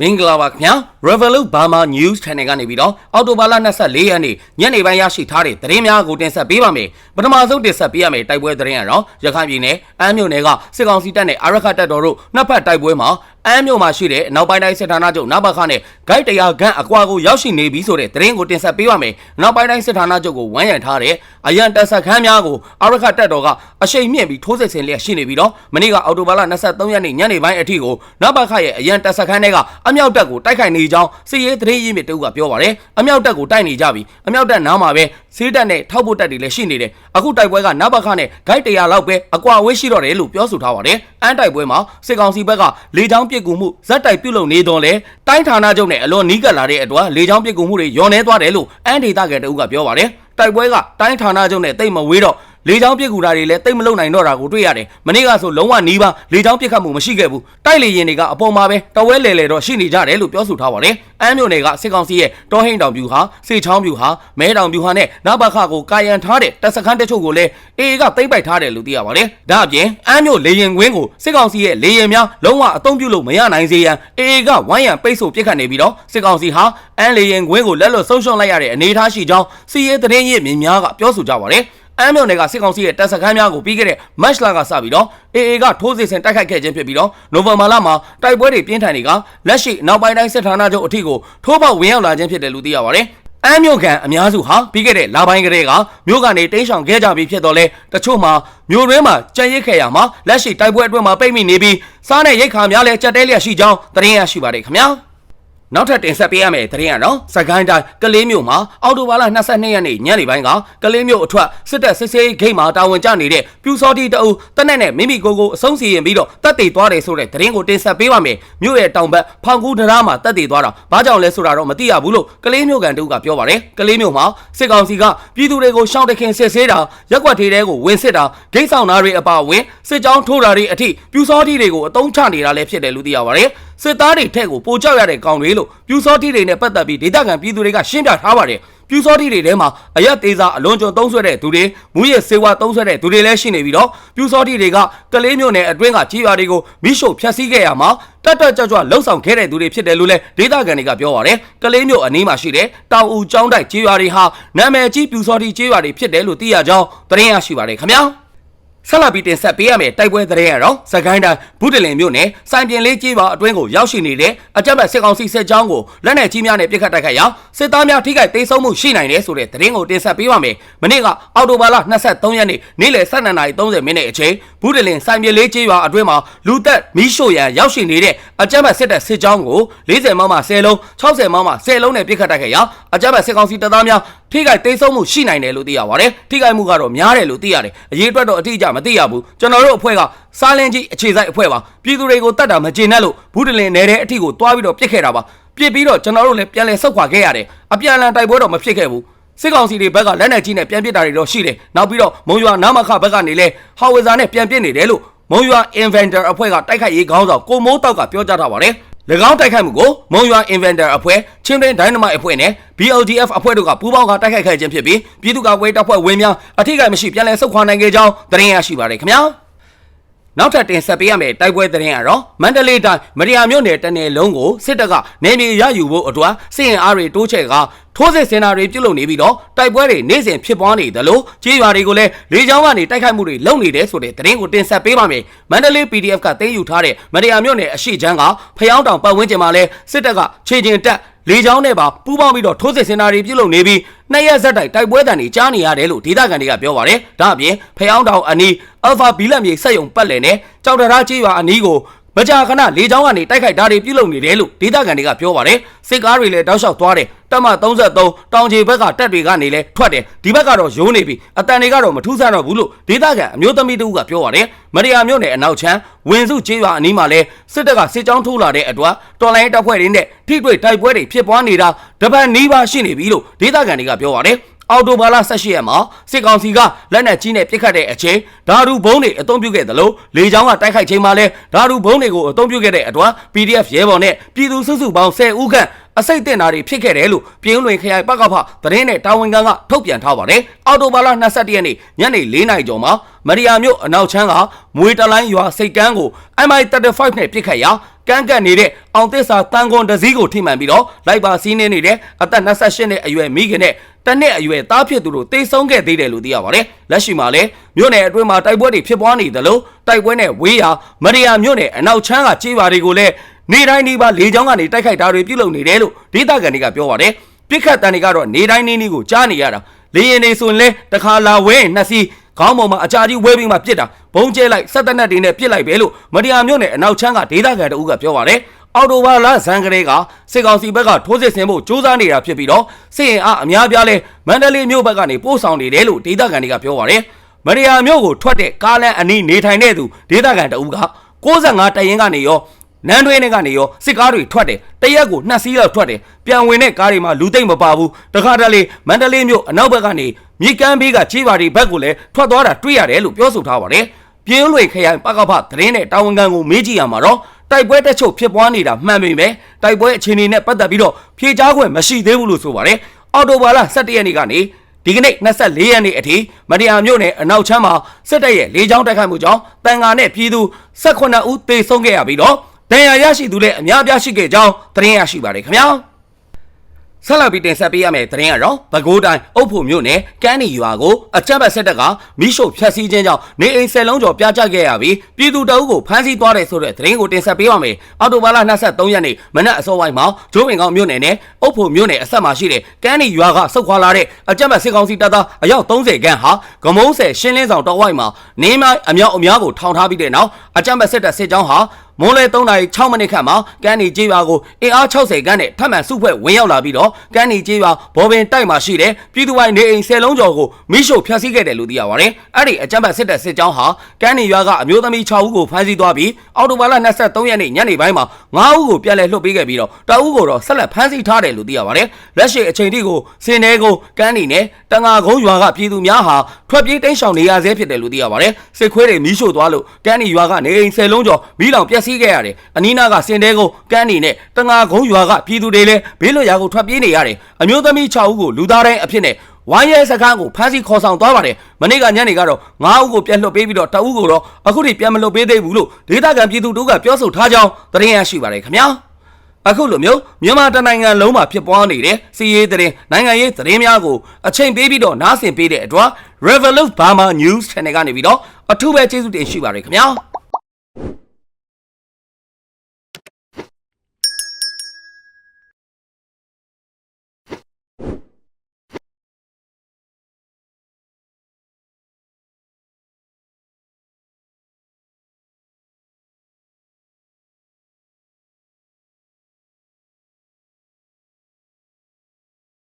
မင်္ဂလာပါခင်ဗျာ Revolut Burma News Channel ကနေပြီးတော့အော်တိုဘာလ24ရက်နေ့ညနေပိုင်းရရှိထားတဲ့သတင်းများကိုတင်ဆက်ပေးပါမယ်ပထမဆုံးတင်ဆက်ပေးရမယ့်တိုက်ပွဲသတင်းကတော့ရခိုင်ပြည်နယ်အမ်းမြို့နယ်ကစစ်ကောင်စီတပ်နဲ့အာရခတ်တပ်တော်တို့နှစ်ဖက်တိုက်ပွဲမှာအမ်းမြို့မှာရှိတဲ့နောက်ပိုင်းတိုင်းစစ်ဌာနချုပ်နဘခနဲ့ဂိုက်တရာခန့်အကွာကိုရောက်ရှိနေပြီဆိုတဲ့သတင်းကိုတင်ဆက်ပေးပါမယ်နောက်ပိုင်းတိုင်းစစ်ဌာနချုပ်ကိုဝန်းရံထားတဲ့အရန်တပ်ဆက်ခန်းများကိုအာရခတ်တပ်တော်ကအရှိန်မြင့်ပြီးထိုးစစ်ဆင်လျက်ရှိနေပြီးတော့မနေ့ကအော်တိုဘာလ23ရက်နေ့ညနေပိုင်းအထိကိုနဘခရဲ့အရန်တပ်ဆက်ခန်းတွေက အမြောက်တပ်ကိုတိုက်ခိုက်နေကြောင်းစစ်ရေးသတင်းရင်းမြစ်တအုပ်ကပြောပါတယ်အမြောက်တပ်ကိုတိုက်နေကြပြီအမြောက်တပ်နားမှာပဲစေးတပ်နဲ့ထောက်ဖို့တပ်တွေလည်းရှိနေတယ်အခုတိုက်ပွဲကနဘခနဲ့ဂိုက်တရာလောက်ပဲအကွာအဝေးရှိတော့တယ်လို့ပြောဆိုထားပါတယ်အန်တိုက်ပွဲမှာစစ်ကောင်စီဘက်ကလေကြောင်းပစ်ကူမှုဇက်တိုက်ပြုတ်လုံနေတော့လဲတိုင်းဌာနချုပ်နဲ့အလွန်နီးကပ်လာတဲ့အတွက်လေကြောင်းပစ်ကူမှုတွေညော်နေသွားတယ်လို့အန်ဒေတာကတအုပ်ကပြောပါတယ်တိုက်ပွဲကတိုင်းဌာနချုပ်နဲ့တိတ်မဝေးတော့ လေချောင်းပစ်ကူတာတွေလည်းတိတ်မလုံနိုင်တော့တာကိုတွေ့ရတယ်။မနေ့ကဆိုလုံးဝနီးပါလေချောင်းပစ်ခတ်မှုမရှိခဲ့ဘူး။တိုက်လေရင်တွေကအပေါ်မှာပဲတဝဲလေလေတော့ရှိနေကြတယ်လို့ပြောဆိုထားပါတယ်။အမ်းမြို့နယ်ကစစ်ကောင်စီရဲ့တောဟိန်တောင်ပြူဟာစေချောင်းပြူဟာမဲတောင်ပြူဟာနဲ့နဘခကိုကာယံထားတဲ့တပ်စခန်းတချို့ကိုလည်းအေအေကသိမ့်ပိုက်ထားတယ်လို့သိရပါတယ်။ဒါအပြင်အမ်းမြို့လေရင်ကွင်းကိုစစ်ကောင်စီရဲ့လေရင်များလုံးဝအသုံးပြုလို့မရနိုင်စေရန်အေအေကဝိုင်းရန်ပိတ်ဆို့ပစ်ခတ်နေပြီးတော့စစ်ကောင်စီဟာအမ်းလေရင်ကွင်းကိုလက်လွတ်ဆုံးရှုံးလိုက်ရတဲ့အနေအထားရှိကြောင်းစီရေးသတင်းရင်းမြင်များကပြောဆိုကြပါတယ်။ အမ်းမြို့နယ်ကစစ်ကောင်စီရဲ့တပ်စခန်းများကိုပြီးခဲ့တဲ့မတ်လကစပြီးတော့ AA ကထိုးစစ်ဆင်တိုက်ခိုက်ခဲ့ခြင်းဖြစ်ပြီးတော့နိုဝင်ဘာလမှာတိုက်ပွဲတွေပြင်းထန်နေကလက်ရှိနောက်ပိုင်းတိုင်းစစ်ဌာနချုပ်အထိကိုထိုးပေါက်ဝင်ရောက်လာခြင်းဖြစ်တယ်လို့သိရပါတယ်။အမ်းမြို့ကန်အများစုဟာပြီးခဲ့တဲ့လပိုင်းကလေးကမြို့ကနေတိမ်းရှောင်ခဲ့ကြပြီဖြစ်တော့လဲတချို့မှာမြို့ရင်းမှာကြံရစ်ခဲ့ရမှာလက်ရှိတိုက်ပွဲအတွင်းမှာပိတ်မိနေပြီးစားနဲ့ရိတ်ခါများလဲကြက်တဲလျက်ရှိကြောင်းသတင်းရရှိပါတယ်ခင်ဗျာ။ နောက်ထပ်တင်ဆက်ပေးရမယ့်သတင်းကတော့စကိုင်းတိုင်းကလေးမြို့မှာအော်တိုဘာလ22ရက်နေ့ညနေပိုင်းကကလေးမြို့အထွတ်စစ်တပ်စစ်ဆေးဂိတ်မှာတာဝန်ကျနေတဲ့ပြူစောတိတအုပ်တနက်နဲ့မိမိကိုယ်ကိုအဆုံးစီရင်ပြီးတော့တပ်တည်သွားတယ်ဆိုတဲ့သတင်းကိုတင်ဆက်ပေးပါမယ်မြို့ရဲ့တောင်ဘက်ဖောင်ကူးဒရာမှာတပ်တည်သွားတာဘာကြောင့်လဲဆိုတာတော့မသိရဘူးလို့ကလေးမြို့ကန်တူကပြောပါတယ်ကလေးမြို့မှာစစ်ကောင်စီကပြည်သူတွေကိုရှောင်းတခင်စစ်ဆေးတာရက်ွက်ထေတဲကိုဝင်စစ်တာဂိတ်ဆောင်သားတွေအပါအဝင်စစ်ကြောင်းထိုးတာတွေအထိပြူစောတိတွေကိုအတုံးချနေတာလည်းဖြစ်တယ်လို့သိရပါတယ် စစ်သားတွေထက်ကိုပိုကြောက်ရတဲ့ကောင်တွေလို့ပြူစောတိတွေနဲ့ပတ်သက်ပြီးဒေသခံပြည်သူတွေကရှင်းပြထားပါတယ်ပြူစောတိတွေထဲမှာအရက်သေးစားအလွန်ကျွံသုံးဆွဲတဲ့သူတွေမူရစ်စေဝါသုံးဆွဲတဲ့သူတွေလည်းရှိနေပြီးတော့ပြူစောတိတွေကကလေးမျိုးနယ်အတွင်းကကြီးရွာတွေကိုမိရှို့ဖျက်ဆီးခဲ့ရမှာတက်တက်ကြွကြွလှုပ်ဆောင်ခဲ့တဲ့သူတွေဖြစ်တယ်လို့လည်းဒေသခံတွေကပြောပါတယ်ကလေးမျိုးအနီးမှာရှိတဲ့တောင်ဦးကျောင်းတိုက်ကြီးရွာတွေဟာနာမည်ကြီးပြူစောတိကြီးရွာတွေဖြစ်တယ်လို့သိရကြောင်းသတင်းရရှိပါတယ်ခင်ဗျာ ဆက်လက်ပြီးတင်ဆက်ပေးရမယ့်တိုက်ပွဲသတင်းကတော့စကိုင်းတိုင်းဘူးတလင်မြို့နယ်စိုင်ပြင်လေးကြီးပါအတွင်းကိုရောက်ရှိနေတဲ့အကြမ်းဖက်စစ်ကောင်စီစစ်ကြောင်းကိုလက်နက်ကြီးများနဲ့ပစ်ခတ်တိုက်ခိုက်ရာစစ်သားများထိခိုက်ဒေဆုံးမှုရှိနိုင်တယ်ဆိုတဲ့သတင်းကိုတင်ဆက်ပေးပါမယ်။မနေ့ကအော်တိုဘာလ23ရက်နေ့နေ့လယ်12:30မိနစ်အချိန်ဘူးတလင်စိုင်ပြင်လေးကြီးပါအတွင်းမှာလူသက်မီးရှို့ရန်ရောက်ရှိနေတဲ့အကြမ်းဖက်စစ်တပ်စစ်ကြောင်းကို40မမ10လုံး60မမ10လုံးနဲ့ပစ်ခတ်တိုက်ခိုက်ရာအကြမ်းဖက်စစ်ကောင်စီတပ်သားများထိခိုက်ဒေဆုံးမှုရှိနိုင်တယ်လို့သိရပါတယ်။ထိခိုက်မှုကတော့များတယ်လို့သိရတယ်။အရေးအတွက်တော့အတိအကျမသိရဘူးကျွန်တော်တို့အဖွဲ့ကစားလင်းကြီးအခြေစိုက်အဖွဲ့ပါပြည်သူတွေကိုတတ်တာမကျေနပ်လို့ဘူးတလင်နေတဲ့အထိကိုတွားပြီးတော့ပြစ်ခဲ့တာပါပြစ်ပြီးတော့ကျွန်တော်တို့လည်းပြန်လဲဆုတ်ခွာခဲ့ရတယ်အပြန်အလှန်တိုက်ပွဲတော့မဖြစ်ခဲ့ဘူးစစ်ကောင်စီတွေဘက်ကလက်နက်ကြီးနဲ့ပြန်ပစ်တာတွေတော့ရှိတယ်နောက်ပြီးတော့မုံရွာနာမခဘက်ကနေလဲဟာဝေဇာနဲ့ပြန်ပစ်နေတယ်လို့မုံရွာ Inventor အဖွဲ့ကတိုက်ခိုက်ရေးခေါင်းဆောင်ကိုမိုးတောက်ကပြောကြားထားပါတယ်၎ င်းတိုက်ခိုက်မှုကိုမုံရွာ Inventor အဖွဲ့ချင်းတွင် Dynamite အဖွဲ့နဲ့ BLDF အဖွဲ့တို့ကပူးပေါင်းကတိုက်ခိုက်ခဲ့ခြင်းဖြစ်ပြီးပြည်သူ့ကာကွယ်တပ်ဖွဲ့ဝင်များအထိကိမရှိပြန်လည်ဆုတ်ခွာနိုင်ခဲ့ကြောင်းသတင်းရရှိပါတယ်ခင်ဗျာ နောက်ထပ်တင်ဆက်ပေးရမယ့်တိုက်ပွဲသတင်းကတော့မန္တလေးတိုင်းမရယာမြို့နယ်တနယ်လုံးကိုစစ်တပ်ကနေမြေရယူဖို့အတွက်စစ်ရင်အားတွေတိုးချဲ့ကထိုးစစ်စင်တာတွေပြုလုပ်နေပြီးတော့တိုက်ပွဲတွေနေ့စဉ်ဖြစ်ပွားနေတယ်လို့ကြေးရွာတွေကိုလည်းလေကြောင်းကနေတိုက်ခိုက်မှုတွေလုပ်နေတယ်ဆိုတဲ့သတင်းကိုတင်ဆက်ပေးပါမယ်မန္တလေး PDF ကသိမ်းယူထားတဲ့မရယာမြို့နယ်အရှိချမ်းကဖျောင်းတောင်ပတ်ဝန်းကျင်မှာလဲစစ်တပ်ကခြေကျင်တက်လေချောင်းနဲ့ပါပူးပေါင်းပြီးတော့ထိုးစစ်စင်တာတွေပြုလုပ်နေပြီး နှစ်ရက်ဆက်တိုက်တိုက်ပွဲတန်တွေကြားနေရတယ်လို့ဒေသခံတွေကပြောပါတယ်။ဒါအပြင်ဖျောင်းတောင်အနီးအယ်ဖာဘီလက်မြေစက်ယုံပတ်လည်နဲ့ကြောက်တရာကြီးရွာအနီးကိုမကြာခဏလေချောင်းကနေတိုက်ခိုက်တာတွေပြုလုပ်နေတယ်လို့ဒေသခံတွေကပြောပါတယ်စစ်ကားတွေလည်းတောက်လျှောက်သွားတယ် တက်မ33တောင်ချေဘက်ကတက်တွေကနေလည်းထွက်တယ်ဒီဘက်ကတော့ယိုးနေပြီအတန်တွေကတော့မထူးဆန်းတော့ဘူးလို့ဒေသခံအမျိုးသမီးတို့ကပြောပါတယ်မရိယာမြို့နယ်အနောက်ချမ်းဝင်စုကျေးရွာအနီးမှာလဲစစ်တပ်ကစစ်ကြောင်းထိုးလာတဲ့အတွက်တော်လိုင်းတပ်ဖွဲ့တွေနဲ့ထိတွေ့တိုက်ပွဲတွေဖြစ်ပွားနေတာတပန်နီးပါးရှိနေပြီလို့ဒေသခံတွေကပြောပါတယ်အော်တိုဘာလ18ရက်မှာစစ်ကောင်စီကလက်နက်ကြီးနဲ့ပစ်ခတ်တဲ့အချိန်ဓာတ်ရူဘုံတွေအုံပြုခဲ့သလိုလေကြောင်းကတိုက်ခိုက်ချိန်မှာလဲဓာတ်ရူဘုံတွေကိုအုံပြုခဲ့တဲ့အတွက် PDF ရဲဘော်နဲ့ပြည်သူစုစုပေါင်း10ဦးခန့် အစိတ်တင်တာတွေဖြစ်ခဲ့တယ်လို့ပြည်ဦးလွင်ခရိုင်ပကဖသတင်းနဲ့တာဝန်ခံကထုတ်ပြန်ထားပါတယ်အော်တိုဘာလ22ရက်နေ့ညနေ4နာရီကျော်မှာမရီယာမြို့အနောက်ချမ်းကမွေတလိုင်းရွာစိတ်ကန်းကို MI35 နဲ့ပြစ်ခတ်ရာကန်းကတ်နေတဲ့အောင်သစ္စာတန်ကွန်တစည်းကိုထိမှန်ပြီးတော့လိုက်ပါစီးနေနေတဲ့အသက်28နှစ်အရွယ်မိခင်နဲ့တနှစ်အရွယ်သားဖြစ်သူတို့တေဆုံးခဲ့သေးတယ်လို့သိရပါတယ်။လက်ရှိမှာလည်းမြို့နယ်အတွင်းမှာတိုက်ပွဲတွေဖြစ်ပွားနေသလိုတိုက်ပွဲနဲ့ဝေးရာမရီယာမြို့နယ်အနောက်ချမ်းကကြေးပါတွေကိုလည်း နေတိုင်းဒီပါလေကြောင်းကနေတိုက်ခိုက်တာတွေပြုလုပ်နေတယ်လို့ဒေသခံတွေကပြောပါတယ်။ပြစ်ခတ်တန်တွေကတော့နေတိုင်းနေနေကိုကြားနေရတာလေရင်နေဆိုရင်လဲတခါလာဝဲနှစ်စီးခေါင်းပေါ်မှာအကြာကြီးဝဲပြီးမှပြစ်တာဘုံကျဲလိုက်စက်တနက်တွေနဲ့ပြစ်လိုက်ပဲလို့မတရားမျိုးနဲ့အနောက်ချမ်းကဒေသခံတအုပ်ကပြောပါတယ်အော်တိုဘာလဇန်ကလေးကစစ်ကောင်စီဘက်ကထိုးစစ်ဆင်ဖို့စ조사နေတာဖြစ်ပြီးတော့စစ်ရင်အားအများပြားလဲမန္တလေးမြို့ဘက်ကနေပို့ဆောင်နေတယ်လို့ဒေသခံတွေကပြောပါတယ်မရယာမြို့ကိုထွက်တဲ့ကားလန်အနီးနေထိုင်တဲ့သူဒေသခံတအုပ်က65တရင်ကနေရော နန်းတွင်းတွေကနေရောစစ်ကားတွေထွက်တယ်တရက်ကိုနှစ်စီးလောက်ထွက်တယ်ပြန်ဝင်တဲ့ကားတွေမှာလူသိမ့်မပါဘူးတခါတလေမန္တလေးမြို့အနောက်ဘက်ကနေမြေကမ်းဘေးကခြေပါတွေဘက်ကိုလည်းထွက်သွားတာတွေ့ရတယ်လို့ပြောဆိုထားပါတယ်ပြင်းလွေခရိုင်ပကဖသတင်းနဲ့တာဝန်ခံကိုမေးကြည့်ရမှာတော့တိုက်ပွဲတက်ချုပ်ဖြစ်ပွားနေတာမှန်ပေမဲ့တိုက်ပွဲအခြေအနေနဲ့ပတ်သက်ပြီးတော့ဖြေကြားခွင့်မရှိသေးဘူးလို့ဆိုပါတယ်အော်တိုဘာလ17ရက်နေ့ကနေဒီကနေ့24ရက်နေ့အထိမတရားမြို့နယ်အနောက်ချမ်းမှာစစ်တပ်ရဲ့လေကြောင်းတိုက်ခိုက်မှုကြောင့်တန်ငါနဲ့ပြည်သူ18ဦးသေဆုံးခဲ့ရပြီးတော့ ဒဏ်ရာရရှိသူလည်းအများပြားရှိခဲ့ကြောင်းသတင်းရရှိပါတယ်ခင်ဗျာဆက်လက်ပြီးတင်ဆက်ပေးရမယ့်သတင်းကတော့ပဲခူးတိုင်းအုပ်ဖို့မြို့နယ်ကန်းနီရွာကိုအကြမ်းဖက်စစ်တပ်ကမိရှုဖျက်ဆီးခြင်းကြောင့်နေအိမ်ဆယ်လုံးကျော်ပြာကျခဲ့ရပြီးပြည်သူတအုပ်ကိုဖမ်းဆီးသွားတယ်ဆိုတဲ့သတင်းကိုတင်ဆက်ပေးပါမယ်။အော်တိုဘာလ23ရက်နေ့မနက်အစောပိုင်းမှာဂျိုးပင်ကောင်မြို့နယ်နဲ့အုပ်ဖို့မြို့နယ်အဆက်မှာရှိတဲ့ကန်းနီရွာကစုတ်ခွာလာတဲ့အကြမ်းဖက်စစ်ကောင်စီတပ်သားအယောက်30ခန့်ဟာဂမုံးဆယ်ရှင်းလင်းဆောင်တော်ဝိုက်မှာနေမိုင်းအမြောက်အများကိုထောင်ထားပြီးတဲ့နောက်အကြမ်းဖက်စစ်တပ်စစ်ကြောင်းဟာ မွန်လေ3နာရီ6မိနစ်ခန့်မှာကန်းနီကျေးရွာကိုအင်အား60ခန်းနဲ့ထပ်မံစုဖွဲ့ဝင်ရောက်လာပြီးတော့ကန်းနီကျေးရွာဘော်ပင်တိုက်မှာရှိတဲ့ပြည်သူ့ပိုင်းနေအိမ်10လုံးကျော်ကိုမိရှို့ဖျက်ဆီးခဲ့တယ်လို့သိရပါတယ်။အဲ့ဒီအကြမ်းဖက်စစ်တပ်စစ်ကြောင်းဟာကန်းနီရွာကအမျိုးသမီး6ဦးကိုဖမ်းဆီးသွားပြီးအော်တိုဘာလ23ရက်နေ့ညနေပိုင်းမှာ9ဦးကိုပြန်လည်လွှတ်ပေးခဲ့ပြီးတော့တအဦးကိုတော့ဆက်လက်ဖမ်းဆီးထားတယ်လို့သိရပါတယ်။လက်ရှိအချိန်ထိကိုစင်တဲကိုကန်းနီနဲ့တငါကုန်းရွာကပြည်သူများဟာထွက်ပြေးတိမ်းရှောင်နေရဆဲဖြစ်တယ်လို့သိရပါတယ်။စစ်ခွေးတွေမိရှို့သွားလို့ကန်းနီရွာကနေအိမ်10လုံးကျော်မိလောင်ပျက်စီးခဲ့ရတယ်။အနီးနားကစင်တဲကိုကန်းနီနဲ့တငါကုန်းရွာကပြည်သူတွေလည်းဘေးလွတ်ရာကိုထွက်ပြေးနေရတယ်။အမျိုးသမီး6ဦးကိုလူသားတိုင်းအဖြစ်နဲ့ဝိုင်းရဲစခန်းကိုဖမ်းဆီးခေါ်ဆောင်သွားပါတယ်။မနေ့ကညနေကတော့9ဦးကိုပြန်လွှတ်ပေးပြီးတော့တအဦးကိုတော့အခုထိပြန်မလွှတ်ပေးသေးဘူးလို့ဒေသခံပြည်သူတို့ကပြောဆိုထားကြောင်းသတင်းရရှိပါတယ်ခင်ဗျာ။အခုလိုမျိုးမြန်မာတနိုင်ငံလုံးမှာဖြစ်ပွားနေတဲ့စီးရေးသတင်းနိုင်ငံရေးသတင်းများကိုအချိန်ပေးပြီးတော့နားဆင်ပေးတဲ့အတွက် Revolut Burma News Channel ကနေပြီးတော့အထူးပဲကျေးဇူးတင်ရှိပါတယ်ခင်ဗျာ